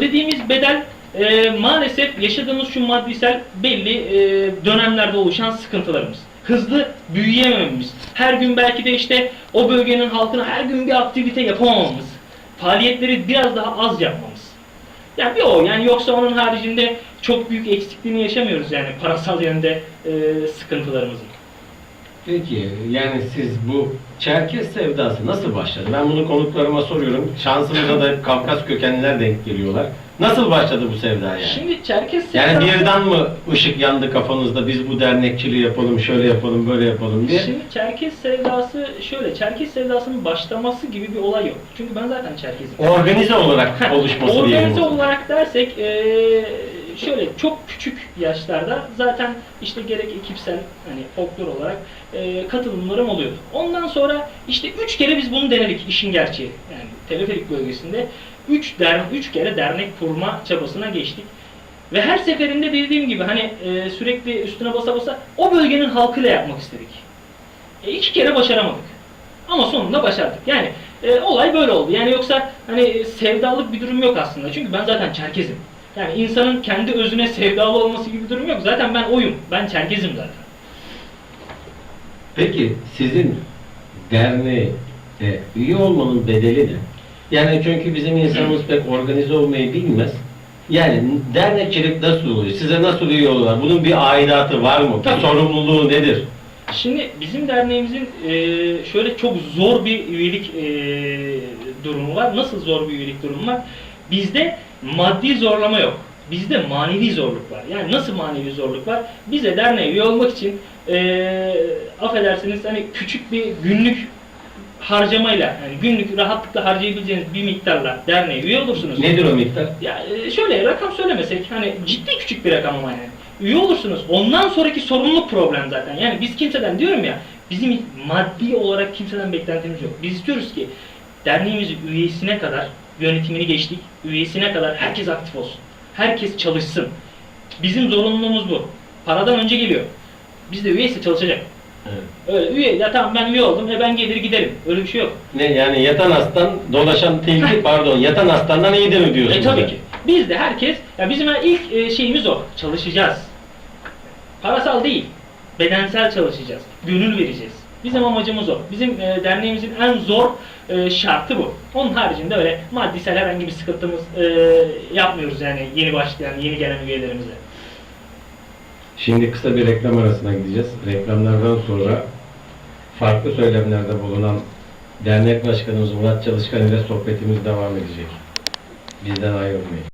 Ödediğimiz bedel e, maalesef yaşadığımız şu maddisel belli e, dönemlerde oluşan sıkıntılarımız. Hızlı büyüyemememiz. Her gün belki de işte o bölgenin halkına her gün bir aktivite yapamamamız. Faaliyetleri biraz daha az yapmamız. Yani bir o yani yoksa onun haricinde çok büyük eksikliğini yaşamıyoruz yani parasal yönde e, sıkıntılarımızın. Peki yani siz bu Çerkez sevdası nasıl başladı? Ben bunu konuklarıma soruyorum. Şansımıza da hep Kafkas kökenliler denk geliyorlar. Nasıl başladı bu sevda yani? Şimdi Çerkes Yani sevdası- birden mı ışık yandı kafanızda biz bu dernekçiliği yapalım, şöyle yapalım, böyle yapalım diye? Şimdi Çerkes sevdası şöyle, Çerkes sevdasının başlaması gibi bir olay yok. Çünkü ben zaten Çerkezim. Organize olarak oluşması diyelim. Organize olarak dersek eee, şöyle çok küçük yaşlarda zaten işte gerek ekipsel hani folklor olarak eee, katılımlarım oluyordu. Ondan sonra işte üç kere biz bunu denedik işin gerçeği. Yani teleferik bölgesinde üç, der, üç kere dernek kurma çabasına geçtik. Ve her seferinde dediğim gibi hani eee, sürekli üstüne basa basa o bölgenin halkıyla yapmak istedik. E, iki kere başaramadık. Ama sonunda başardık. Yani e, olay böyle oldu. Yani yoksa hani e, sevdalık bir durum yok aslında. Çünkü ben zaten Çerkezim. Yani insanın kendi özüne sevdalı olması gibi bir durum yok. Zaten ben oyum. Ben Çerkezim zaten. Peki sizin derneğe üye olmanın bedeli ne? Yani çünkü bizim insanımız pek organize olmayı bilmez. Yani dernekçilik nasıl oluyor? Size nasıl üye oluyorlar? Bunun bir aidatı var mı? Bir Tabii. sorumluluğu nedir? Şimdi bizim derneğimizin e, şöyle çok zor bir üyelik e, durumu var. Nasıl zor bir üyelik durumu var? Bizde maddi zorlama yok. Bizde manevi zorluk var. Yani nasıl manevi zorluk var? Bize derneğe üye olmak için e, affedersiniz hani küçük bir günlük harcamayla yani günlük rahatlıkla harcayabileceğiniz bir miktarla derneğe üye olursunuz. Nedir o miktar? Ya e, şöyle rakam söylemesek hani ciddi küçük bir rakam ama yani. Üye olursunuz. Ondan sonraki sorumluluk problem zaten. Yani biz kimseden diyorum ya bizim maddi olarak kimseden beklentimiz yok. Biz istiyoruz ki derneğimizin üyesine kadar yönetimini geçtik. Üyesine kadar herkes aktif olsun. Herkes çalışsın. Bizim zorunluluğumuz bu. Paradan önce geliyor. Biz de üyeyse çalışacak. Evet. Öyle üye ya tamam ben üye oldum e ben gelir giderim. Öyle bir şey yok. Ne yani yatan aslan dolaşan tilki pardon yatan aslandan iyidir mi diyorsunuz? E tabii ki. Biz de herkes, ya bizim ilk e, şeyimiz o. Çalışacağız. Parasal değil. Bedensel çalışacağız. Gönül vereceğiz. Bizim amacımız o. Bizim e, derneğimizin en zor e, şartı bu. Onun haricinde öyle maddisel herhangi bir sıkıntımız e, yapmıyoruz yani yeni başlayan, yeni gelen üyelerimize. Şimdi kısa bir reklam arasına gideceğiz. Reklamlardan sonra farklı söylemlerde bulunan dernek başkanımız Murat Çalışkan ile sohbetimiz devam edecek. Bizden ayrılmayın.